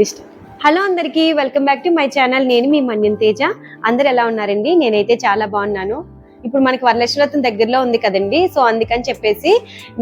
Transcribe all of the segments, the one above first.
List. Hello అందరికీ welcome back to my channel. నేను మీ మన్యం తేజ. అందరు ఎలా ఉన్నారండి? నేనైతే చాలా బాగున్నాను. ఇప్పుడు మనకి వరలక్ష్మి దగ్గరలో ఉంది కదండి. సో అందుకని చెప్పేసి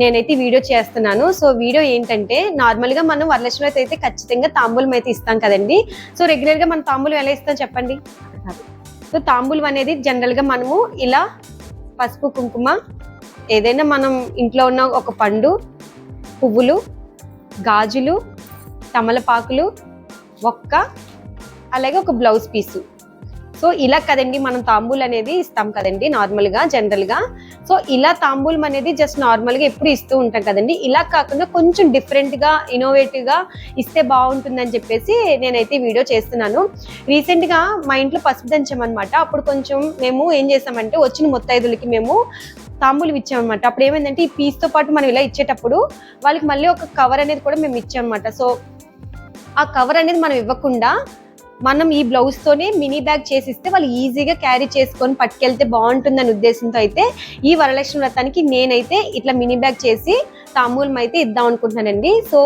నేనైతే వీడియో చేస్తున్నాను. సో వీడియో ఏంటంటే నార్మల్గా మనం వరలక్ష్మి అయితే ఖచ్చితంగా తాంబూలం అయితే ఇస్తాం కదండి. సో రెగ్యులర్గా మనం తాంబూలం ఎలా ఇస్తాం చెప్పండి? సో తాంబూలం అనేది జనరల్గా మనము ఇలా పసుపు కుంకుమ ఏదైనా మనం ఇంట్లో ఉన్న ఒక పండు పువ్వులు గాజులు తమలపాకులు ఒక్క అలాగే ఒక బ్లౌజ్ పీసు. సో ఇలా కదండి మనం తాంబూల్ అనేది ఇస్తాం కదండి నార్మల్గా జనరల్గా. సో ఇలా తాంబూలం అనేది జస్ట్ నార్మల్గా ఎప్పుడు ఇస్తూ ఉంటాం కదండి. ఇలా కాకుండా కొంచెం డిఫరెంట్గా ఇన్నోవేటివ్గా ఇస్తే బాగుంటుందని చెప్పేసి నేనైతే వీడియో చేస్తున్నాను. రీసెంట్గా మా ఇంట్లో పసుపు దంచామన్నమాట అప్పుడు కొంచెం మేము ఏం చేసామంటే వచ్చిన ముత్తైదులకి మేము తాంబూలు ఇచ్చామన్నమాట. అప్పుడు ఏమైందంటే ఈ పీస్తో పాటు మనం ఇలా ఇచ్చేటప్పుడు వాళ్ళకి మళ్ళీ ఒక కవర్ అనేది కూడా మేము ఇచ్చామన్నమాట. సో ఆ కవర్ అనేది మనం ఇవ్వకుండా మనం ఈ బ్లౌజ్ తోనే మినీ బ్యాగ్ చేసిస్తే వాళ్ళు ఈజీగా క్యారీ చేసుకొని పట్టుకెళ్తే బాగుంటుందనే ఉద్దేశంతో అయితే ఈ వరలక్ష్మి వ్రతానికి నేనైతే ఇట్లా మినీ బ్యాగ్ చేసి తాంబూలం అయితే ఇద్దాం అనుకుంటున్నానండి. సో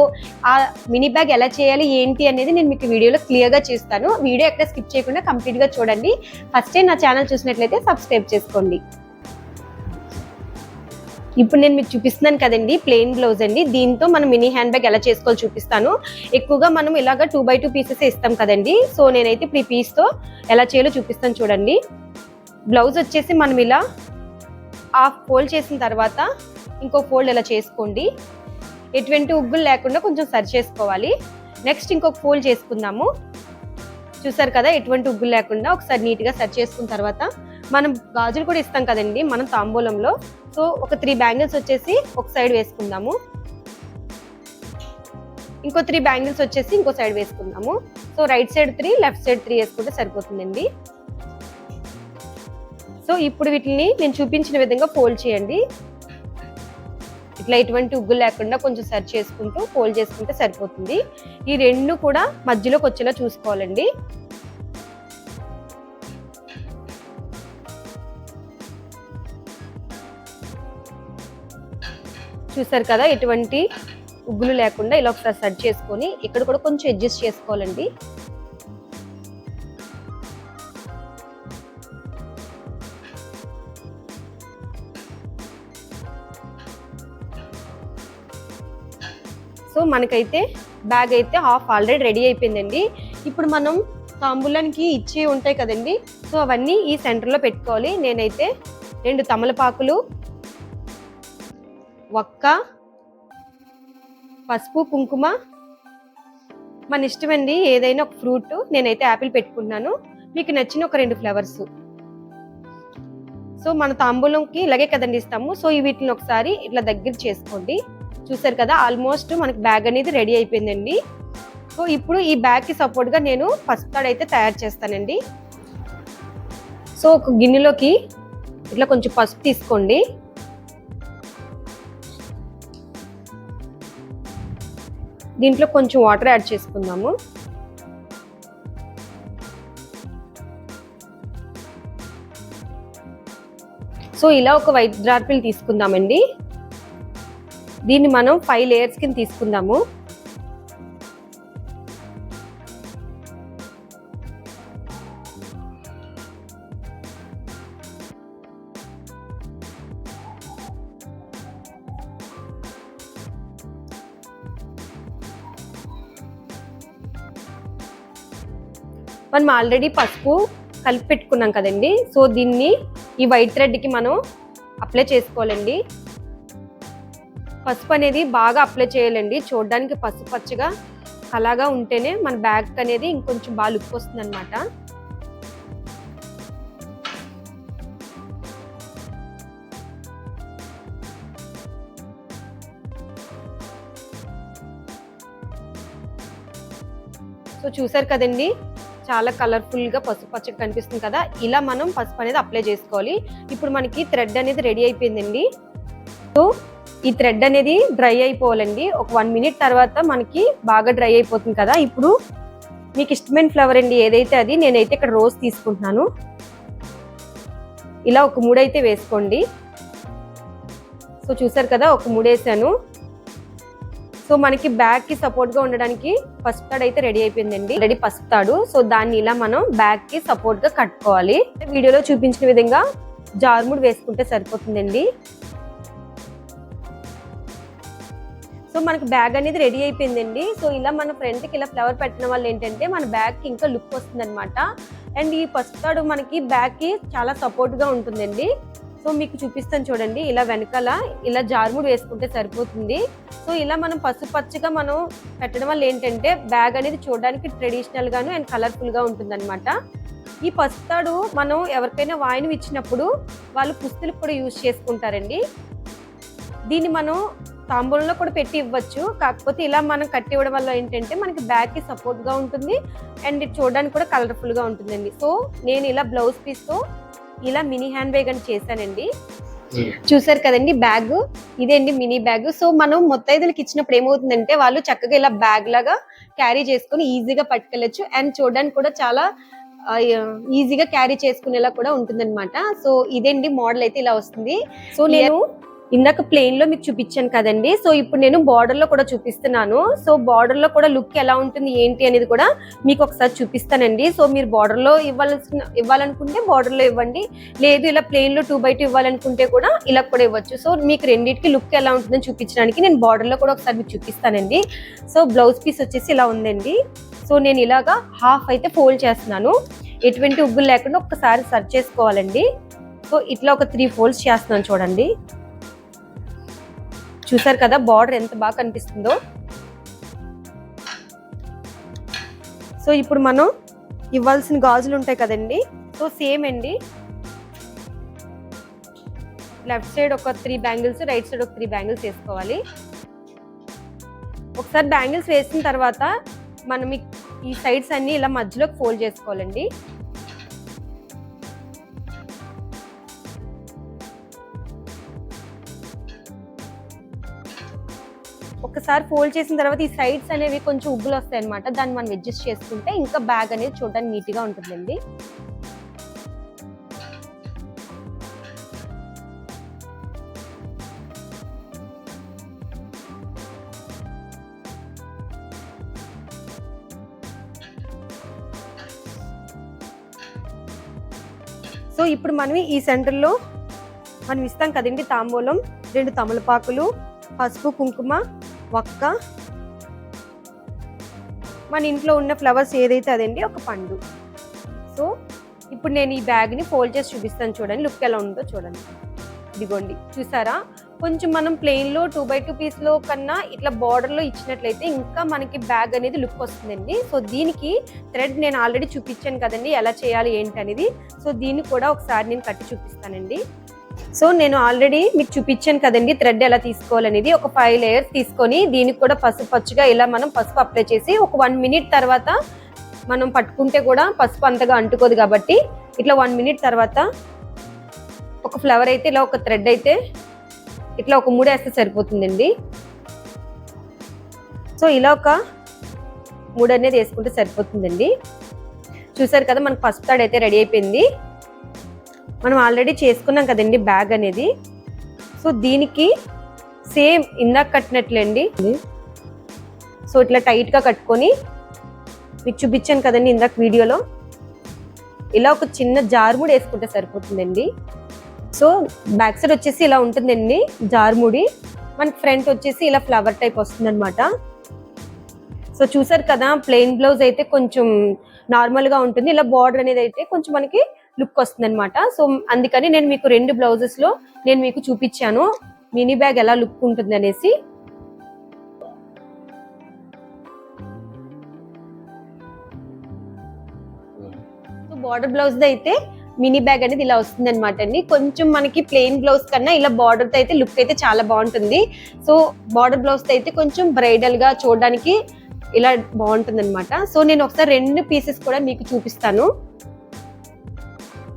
ఆ మినీ బ్యాగ్ ఎలా చేయాలి ఏంటి అనేది నేను మీకు వీడియోలో క్లియర్గా చేస్తాను. వీడియో ఎక్కడ స్కిప్ చేయకుండా కంప్లీట్గా చూడండి. ఫస్ట్ టైం నా ఛానల్ చూసినట్లయితే సబ్స్క్రైబ్ చేసుకోండి. ఇప్పుడు నేను మీకు చూపిస్తున్నాను కదండి ప్లెయిన్ బ్లౌజ్ అండి. దీంతో మనం మినీ హ్యాండ్ బ్యాగ్ ఎలా చేసుకోవాలో చూపిస్తాను. ఎక్కువగా మనం ఇలాగ టూ బై టూ పీసెస్ ఇస్తాం కదండి. సో నేనైతే ఇప్పుడు ఈ పీస్తో ఎలా చేయాలో చూపిస్తాను చూడండి. బ్లౌజ్ వచ్చేసి మనం ఇలా హాఫ్ ఫోల్డ్ చేసిన తర్వాత ఇంకో ఫోల్డ్ ఇలా చేసుకోండి. ఎటువంటి ఉగ్గులు లేకుండా కొంచెం సరి చేసుకోవాలి. నెక్స్ట్ ఇంకొక ఫోల్డ్ చేసుకుందాము. చూసారు కదా ఎటువంటి ఉగ్గులు లేకుండా ఒకసారి నీట్గా సరి చేసుకున్న తర్వాత మనం గాజులు కూడా ఇస్తాం కదండి మనం తాంబూలంలో. సో ఒక త్రీ బ్యాంగిల్స్ వచ్చేసి ఒక సైడ్ వేసుకుందాము. ఇంకో త్రీ బ్యాంగిల్స్ వచ్చేసి ఇంకో సైడ్ వేసుకుందాము. So right side three left side three వేసుకుంటే సరిపోతుందండి. సో ఇప్పుడు వీటిని నేను చూపించిన విధంగా ఫోల్డ్ చేయండి. ఇట్లా ఎటువంటి ఉగ్గు లేకుండా కొంచెం సర్చ్ చేసుకుంటూ ఫోల్డ్ చేసుకుంటే సరిపోతుంది. ఈ రెండు కూడా మధ్యలోకి వచ్చేలా చూసుకోవాలండి. చూసారు కదా ఎటువంటి ఉగ్గులు లేకుండా ఇలా ఒకసారి సెట్ చేసుకొని ఇక్కడ కూడా కొంచెం అడ్జస్ట్ చేసుకోవాలండి. సో మనకైతే బ్యాగ్ అయితే హాఫ్ ఆల్రెడీ రెడీ అయిపోయిందండి. ఇప్పుడు మనం తాంబూలానికి ఇచ్చి ఉంటాయి కదండి సో అవన్నీ ఈ సెంటర్లో పెట్టుకోవాలి. నేనైతే రెండు తమలపాకులు ఒక్క పసుపు కుంకుమ. మన ఇష్టమండి ఏదైనా ఒక ఫ్రూట్. నేనైతే యాపిల్ పెట్టుకుంటున్నాను. మీకు నచ్చిన ఒక రెండు ఫ్లవర్స్. సో మన తాంబూలంకి ఇలాగే కదండి ఇస్తాము. సో ఈ వీటిని ఒకసారి ఇట్లా దగ్గర చేసుకోండి. చూసారు కదా ఆల్మోస్ట్ మనకి బ్యాగ్ అనేది రెడీ అయిపోయిందండి. సో ఇప్పుడు ఈ బ్యాగ్కి సపోర్ట్గా నేను పసుపు తాడు అయితే తయారు చేస్తానండి. సో ఒక గిన్నెలోకి ఇట్లా కొంచెం పసుపు తీసుకోండి. దీంట్లో కొంచెం వాటర్ యాడ్ చేసుకుందాము. సో ఇలా ఒక వైట్ డ్రార్పిల్ తీసుకుందామండి. దీన్ని మనం ఫైవ్ లేయర్స్ కింద తీసుకుందాము. మనం ఆల్రెడీ పసుపు కలిపి పెట్టుకున్నాం కదండి. సో దీన్ని ఈ వైట్ థ్రెడ్కి మనం అప్లై చేసుకోవాలండి. పసుపు అనేది బాగా అప్లై చేయాలండి. చూడడానికి పసుపు పచ్చగా అలాగా ఉంటేనే మన బ్యాగ్ అనేది ఇంకొంచెం బాగా లుక్ వస్తుంది అనమాట సో చూసారు కదండి? చాలా కలర్ఫుల్గా పసుపు పచ్చగా కనిపిస్తుంది కదా ఇలా మనం పసుపు అనేది అప్లై చేసుకోవాలి. ఇప్పుడు మనకి థ్రెడ్ అనేది రెడీ అయిపోయిందండి. సో ఈ థ్రెడ్ అనేది డ్రై అయిపోవాలండి. ఒక వన్ మినిట్ తర్వాత మనకి బాగా డ్రై అయిపోతుంది కదా. ఇప్పుడు మీకు ఇష్టమైన ఫ్లవర్ అండి ఏదైతే అది నేనైతే ఇక్కడ రోజ్ తీసుకుంటున్నాను. ఇలా ఒక మూడైతే వేసుకోండి. సో చూసారు కదా ఒక మూడేసాను. సో మనకి బ్యాగ్కి సపోర్ట్గా ఉండడానికి పసుపు తాడు అయితే రెడీ అయిపోయిందండి. రెడీ పసుపు తాడు సో దాన్ని ఇలా మనం బ్యాగ్కి సపోర్ట్గా కట్టుకోవాలి. వీడియోలో చూపించిన విధంగా జారుముడు వేసుకుంటే సరిపోతుందండి. సో మనకి బ్యాగ్ అనేది రెడీ అయిపోయిందండి. సో ఇలా మన ఫ్రంట్కి ఇలా ఫ్లవర్ పెట్టిన వల్ల ఏంటంటే మన బ్యాగ్కి ఇంకా లుక్ వస్తుంది అనమాట అండ్ ఈ పసుపు తాడు మనకి బ్యాగ్కి చాలా సపోర్ట్గా ఉంటుందండి. సో మీకు చూపిస్తాను చూడండి. ఇలా వెనకాల ఇలా జారుముడు వేసుకుంటే సరిపోతుంది. సో ఇలా మనం పసుపు పచ్చగా మనం పెట్టడం వల్ల ఏంటంటే బ్యాగ్ అనేది చూడడానికి ట్రెడిషనల్ గాను అండ్ కలర్ఫుల్గా ఉంటుంది అనమాట ఈ పసుతాడు మనం ఎవరికైనా వాయినం ఇచ్చినప్పుడు వాళ్ళు పుస్తులు కూడా యూజ్ చేసుకుంటారండి. దీన్ని మనం తాంబూలంలో కూడా పెట్టి ఇవ్వచ్చు. కాకపోతే ఇలా మనం కట్టి ఇవ్వడం వల్ల ఏంటంటే మనకి బ్యాగ్కి సపోర్ట్గా ఉంటుంది. అండ్ చూడడానికి కూడా కలర్ఫుల్గా ఉంటుందండి. సో నేను ఇలా బ్లౌజ్ పీస్తో ఇలా మినీ హ్యాండ్ బ్యాగ్ అని చేశానండి. చూసారు కదండి బ్యాగ్? ఇదేండి మినీ బ్యాగ్. సో మనం మొత్తైదులకి ఇచ్చినప్పుడు ఏమవుతుందంటే వాళ్ళు చక్కగా ఇలా బ్యాగ్ లాగా క్యారీ చేసుకుని ఈజీగా పట్టుకెళ్ళచ్చు. అండ్ చూడడానికి కూడా చాలా ఈజీగా క్యారీ చేసుకునేలా కూడా ఉంటుందన్నమాట. సో ఇదేంటి మోడల్ అయితే ఇలా వస్తుంది. సో నేను ఇందాక ప్లెయిన్లో మీకు చూపించాను కదండి. సో ఇప్పుడు నేను బార్డర్లో కూడా చూపిస్తున్నాను. సో బార్డర్లో కూడా లుక్ ఎలా ఉంటుంది ఏంటి అనేది కూడా మీకు ఒకసారి చూపిస్తానండి. సో మీరు బార్డర్లో ఇవ్వాల్సిన ఇవ్వాలనుకుంటే బార్డర్లో ఇవ్వండి. లేదు ఇలా ప్లెయిన్లో టూ బై టూ ఇవ్వాలనుకుంటే కూడా ఇలా కూడా ఇవ్వచ్చు. సో మీకు రెండింటికి లుక్ ఎలా ఉంటుందని చూపించడానికి నేను బార్డర్లో కూడా ఒకసారి మీకు చూపిస్తానండి. సో బ్లౌజ్ పీస్ వచ్చేసి ఇలా ఉందండి. సో నేను ఇలాగా హాఫ్ అయితే ఫోల్డ్ చేస్తున్నాను. ఎటువంటి ఉగ్గులు లేకుండా ఒక్కసారి సర్చ్ చేసుకోవాలండి. సో ఇట్లా ఒక త్రీ ఫోల్డ్స్ చేస్తున్నాను చూడండి. చూసారు కదా బార్డర్ ఎంత బాగా కనిపిస్తుందో. సో ఇప్పుడు మనం ఇవ్వాల్సిన గాజులు ఉంటాయి కదండి. సో సేమ్ అండి. లెఫ్ట్ సైడ్ ఒక త్రీ బ్యాంగిల్స్ రైట్ సైడ్ ఒక త్రీ బ్యాంగిల్స్ వేసుకోవాలి. ఒకసారి బ్యాంగిల్స్ వేసిన తర్వాత మనం ఈ- ఈ సైడ్స్ అన్ని ఇలా మధ్యలోకి ఫోల్డ్ చేసుకోవాలండి. ఒకసారి ఫోల్డ్ చేసిన తర్వాత ఈ సైడ్స్ అనేవి కొంచెం ఉబ్బులు వస్తాయి అనమాట దాన్ని మనం అడ్జస్ట్ చేసుకుంటే ఇంకా బ్యాగ్ అనేది చూడడానికి నీట్గా ఉంటుందండి. సో ఇప్పుడు మనం ఈ సెంటర్లో మనం ఇస్తాం కదండి తాంబూలం రెండు తమలపాకులు పసుపు కుంకుమ వక్క. మన ఇంట్లో ఉన్న ఫ్లవర్స్ ఏదైతే అదండి ఒక పండు. సో ఇప్పుడు నేను ఈ బ్యాగ్ని ఫోల్డ్ చేసి చూపిస్తాను చూడండి. లుక్ ఎలా ఉందో చూడండి. ఇదిగోండి. చూసారా? కొంచెం మనం ప్లెయిన్లో టూ బై టూ పీస్లో కన్నా ఇట్లా బార్డర్లో ఇచ్చినట్లయితే ఇంకా మనకి బ్యాగ్ అనేది లుక్ వస్తుందండి. సో దీనికి థ్రెడ్ నేను ఆల్రెడీ చూపించాను కదండి ఎలా చేయాలి ఏంటి అనేది. సో దీన్ని కూడా ఒకసారి నేను కట్టి చూపిస్తానండి. సో నేను ఆల్రెడీ మీకు చూపించాను కదండి థ్రెడ్ ఎలా తీసుకోవాలనేది. ఒక ఫైవ్ లేయర్స్ తీసుకొని దీనికి కూడా పసుపు పచ్చుగా ఇలా మనం పసుపు అప్లై చేసి ఒక వన్ మినిట్ తర్వాత మనం పట్టుకుంటే కూడా పసుపు అంతగా అంటుకోదు కాబట్టి ఇట్లా వన్ మినిట్ తర్వాత ఒక ఫ్లవర్ అయితే ఇలా ఒక థ్రెడ్ అయితే ఇట్లా ఒక మూడు వేస్తే సరిపోతుందండి. సో ఇలా ఒక మూడు అనేది వేసుకుంటే సరిపోతుందండి. చూసారు కదా మనకు పసుపు తాడు అయితే రెడీ అయిపోయింది. మనం ఆల్రెడీ చేసుకున్నాం కదండి బ్యాగ్ అనేది. సో దీనికి సేమ్ ఇందాక కట్టినట్లండి. సో ఇట్లా టైట్గా కట్టుకొని మీకు చూపించాను కదండి ఇందాక వీడియోలో. ఇలా ఒక చిన్న జారుముడి వేసుకుంటే సరిపోతుందండి. సో బ్యాక్ సైడ్ వచ్చేసి ఇలా ఉంటుందండి జారుముడి. మనకి ఫ్రంట్ వచ్చేసి ఇలా ఫ్లవర్ టైప్ వస్తుందన్నమాట. సో చూసారు కదా ప్లెయిన్ బ్లౌజ్ అయితే కొంచెం నార్మల్గా ఉంటుంది. ఇలా బార్డర్ అనేది అయితే కొంచెం మనకి లుక్ వస్తుంది అనమాట సో అందుకని నేను మీకు రెండు బ్లౌజెస్లో నేను మీకు చూపించాను. మినీ బ్యాగ్ ఎలా లుక్ ఉంటుంది అనేసి. సో బార్డర్ బ్లౌజ్ అయితే మినీ బ్యాగ్ అనేది ఇలా వస్తుంది అనమాట అండి. కొంచెం మనకి ప్లెయిన్ బ్లౌజ్ కన్నా ఇలా బార్డర్తో అయితే లుక్ అయితే చాలా బాగుంటుంది. సో బార్డర్ బ్లౌజ్తో అయితే కొంచెం బ్రైడల్గా చూడడానికి ఇలా బాగుంటుంది అనమాట సో నేను ఒకసారి రెండు పీసెస్ కూడా మీకు చూపిస్తాను.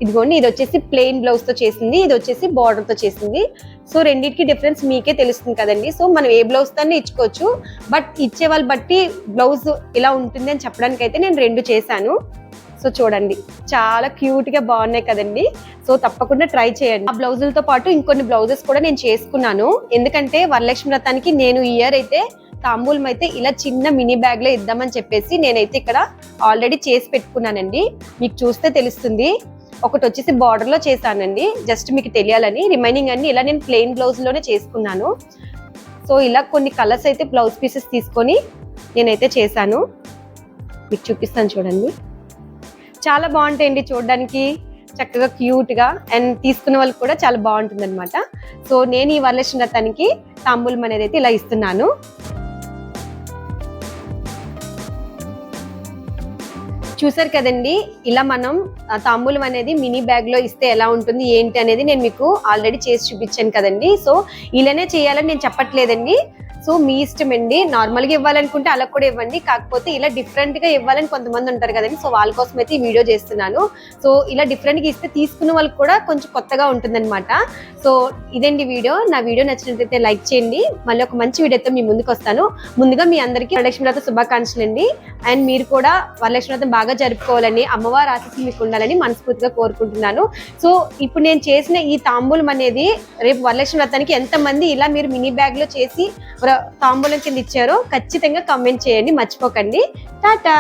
ఇదిగోండి ఇది వచ్చేసి ప్లెయిన్ బ్లౌజ్తో చేసింది ఇది వచ్చేసి బార్డర్తో చేసింది. సో రెండింటికి డిఫరెన్స్ మీకే తెలుస్తుంది కదండి. సో మనం ఏ బ్లౌజ్ తోనే ఇచ్చుకోవచ్చు. బట్ ఇచ్చే వాళ్ళు బట్టి బ్లౌజ్ ఇలా ఉంటుంది అని చెప్పడానికి అయితే నేను రెండు చేశాను. సో చూడండి. చాలా క్యూట్గా బాగున్నాయి కదండి. సో తప్పకుండా ట్రై చేయండి. ఆ బ్లౌజులతో పాటు ఇంకొన్ని బ్లౌజెస్ కూడా నేను చేసుకున్నాను. ఎందుకంటే వరలక్ష్మి వ్రతానికి నేను ఇయర్ అయితే తాంబూలం అయితే ఇలా చిన్న మినీ బ్యాగ్లో ఇద్దామని చెప్పేసి నేనైతే ఇక్కడ ఆల్రెడీ చేసి పెట్టుకున్నానండి. మీకు చూస్తే తెలుస్తుంది. ఒకటి వచ్చేసి బార్డర్లో చేశానండి. జస్ట్ మీకు తెలియాలని. రిమైనింగ్ అన్ని ఇలా నేను ప్లెయిన్ బ్లౌజ్లోనే చేసుకున్నాను. సో ఇలా కొన్ని కలర్స్ అయితే బ్లౌజ్ పీసెస్ తీసుకొని నేనైతే చేశాను. మీకు చూపిస్తాను చూడండి. చాలా బాగుంటాయండి చూడడానికి. చక్కగా క్యూట్గా అండ్ తీసుకున్న వాళ్ళకి కూడా చాలా బాగుంటుంది అనమాట సో నేను ఈ వరలక్ష్మి రథానికి తాంబూలం అనేది అయితే ఇలా ఇస్తున్నాను. చూసారు కదండి ఇలా మనం తాంబూలం అనేది మినీ బ్యాగ్లో ఇస్తే ఎలా ఉంటుంది ఏంటి అనేది నేను మీకు ఆల్రెడీ చేసి చూపించాను కదండి. సో ఇలానే చేయాలని నేను చెప్పట్లేదండి. సో మీ ఇష్టం అండి. నార్మల్గా ఇవ్వాలనుకుంటే అలా కూడా ఇవ్వండి. కాకపోతే ఇలా డిఫరెంట్గా ఇవ్వాలని కొంతమంది ఉంటారు కదండి. సో వాళ్ళ కోసం అయితే ఈ వీడియో చేస్తున్నాను. సో ఇలా డిఫరెంట్గా ఇస్తే తీసుకున్న వాళ్ళకి కూడా కొంచెం కొత్తగా ఉంటుందన్నమాట. సో ఇదండి వీడియో. నా వీడియో నచ్చినట్లయితే లైక్ చేయండి. మళ్ళీ ఒక మంచి వీడియోతో మీ ముందుకు వస్తాను. ముందుగా మీ అందరికీ వరలక్ష్మి వ్రత శుభాకాంక్షలు అండి అండ్ మీరు కూడా వరలక్ష్మి వ్రతం బాగా జరుపుకోవాలని అమ్మవారి ఆశీస్సులు మీకు ఉండాలని మనస్ఫూర్తిగా కోరుకుంటున్నాను. సో ఇప్పుడు నేను చేసిన ఈ తాంబూలం అనేది రేపు వరలక్ష్మి వ్రతానికి ఎంతమంది ఇలా మీరు మినీ బ్యాగ్లో చేసి తాంబూలం కింద ఇచ్చారో ఖచ్చితంగా కామెంట్ చేయండి. మర్చిపోకండి. టాటా!